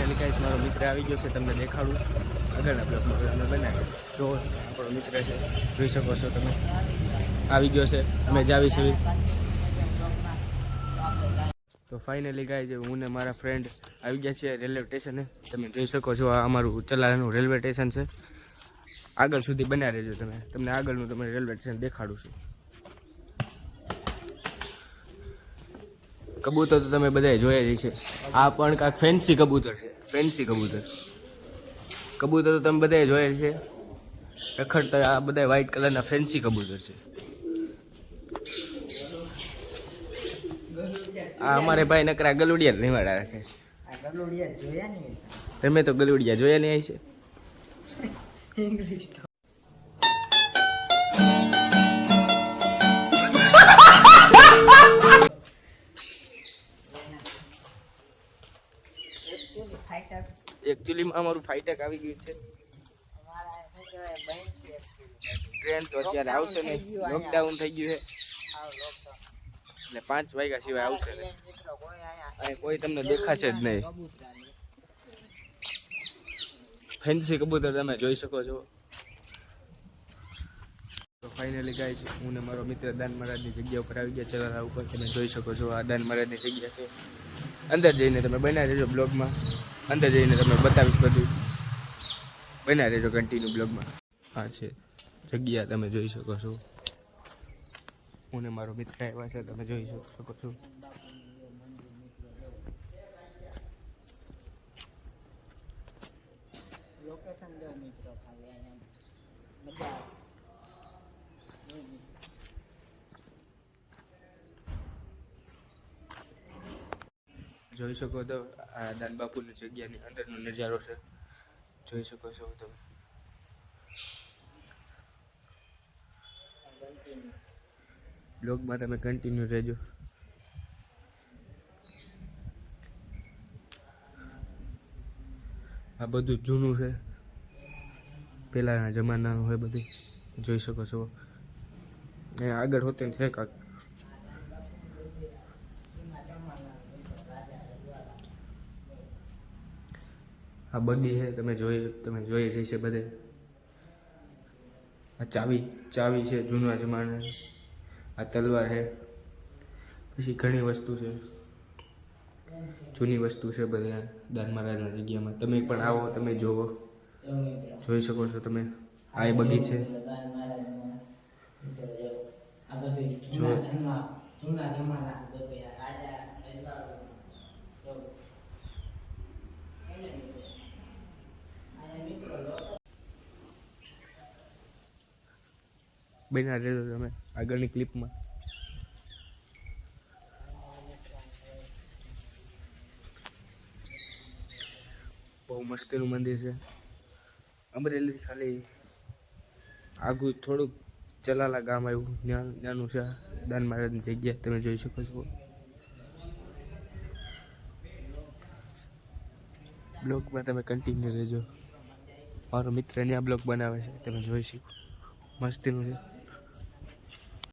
Finally guys મારો મિત્ર આવી ગયો છે, તમને દેખાડું. આગળના બ્લોકમાં અમે બનાવી જો, આપણો મિત્ર છે, જોઈ શકો છો તમે. આવી ગયો છે, અમે જ આવી છીએ તો ફાઇનલી ગાય છે હું ને મારા ફ્રેન્ડ આવી ગયા છીએ રેલવે સ્ટેશને તમે જોઈ શકો છો, આ અમારું ચલાલાનું રેલવે સ્ટેશન છે. આગળ સુધી બન્યા રહેજો તમે. તમને આગળનું તમને રેલવે સ્ટેશન દેખાડું છું. કબૂતર તો તમે બધાએ જોયા જ છે આ પણ કાંઈક ફેન્સી કબૂતર છે. ફેન્સી કબૂતર. કબૂતર તો તમે બધાએ જોયા જ છે રખડતા આ બધા વ્હાઈટ કલરના ફેન્સી કબૂતર છે. આ અમારે ભાઈ નકરા ગલુડિયા જ નિવાડા રાખે છે. તમે તો ગલુડિયા જોયા નહીં છે એકચ્યુઅલીમાં અમારું ફાઈટેક આવી ગયું છે. ટ્રેન તો અત્યારે આવશે નહીં. લોકડાઉન થઈ ગયું છે. એટલે પાંચ વાગ્યા સિવાય આવશે નહીં. અહીં કોઈ તમને દેખાશે જ નહીં. ફેન્સી કબૂતર તમે જોઈ શકો છો. તો ફાઇનલી ગાય છે હું ને મારો મિત્ર દાન મહારાજની જગ્યા ઉપર આવી ગયા છે. ઉપર તમે જોઈ શકો છો. આ દાન મહારાજની જગ્યા છે. અંદર જઈને તમે બનાવી દેજો બ્લોગમાં અંદર જઈને તમે બતાવીશ બધું. બન્યા રહેજો કન્ટિન્યુ બ્લોગમાં. આ છે જગ્યા, તમે જોઈ શકો છો. હું ને મારો મિત્ર આવ્યા છે, તમે જોઈ શકો છો. લોકેશન જો મિત્રો, ખાલી અહીંયા. મજા જોઈ શકો તો આ દાન બાપુની જગ્યાની અંદરનો નજારો છે. જોઈ શકો છો તમે. બ્લોગમાં તમે કન્ટિન્યુ રહેજો. આ બધું જૂનું છે. પહેલાંના જમાનાનું હોય બધું. જોઈ શકો છો. એ આગળ હોતે છે કાંક. આ બગી છે, તમે જોઈ તમે જોઈએ જશે બધે. આ ચાવી ચાવી છે જૂના જમાના આ તલવાર છે. પછી ઘણી વસ્તુ છે. જૂની વસ્તુ છે બધા દાન મહારાજના જગ્યામાં. તમે પણ આવો, તમે જોવો. જોઈ શકો છો તમે. આ એ બગી છે. જૂના જમાના બધું યાર રાજા રજવાડો જો એને મિત્રો આયા મિત્રો લોકો બન્યા રહેજો તમે આગળની ક્લિપમાં બહુ મસ્તીનું મંદિર છે. અમરેલી ખાલી આગું થોડુંક ચલાલા ગામ આવ્યું. ત્યાં ત્યાંનું છે દાન મહારાજની જગ્યા. તમે જોઈ શકો છો. બ્લોગમાં તમે કન્ટિન્યુ રહેજો. મારો મિત્ર ત્યાં બ્લોગ બનાવે છે. તમે જોઈ શકો. મસ્તીનું છે.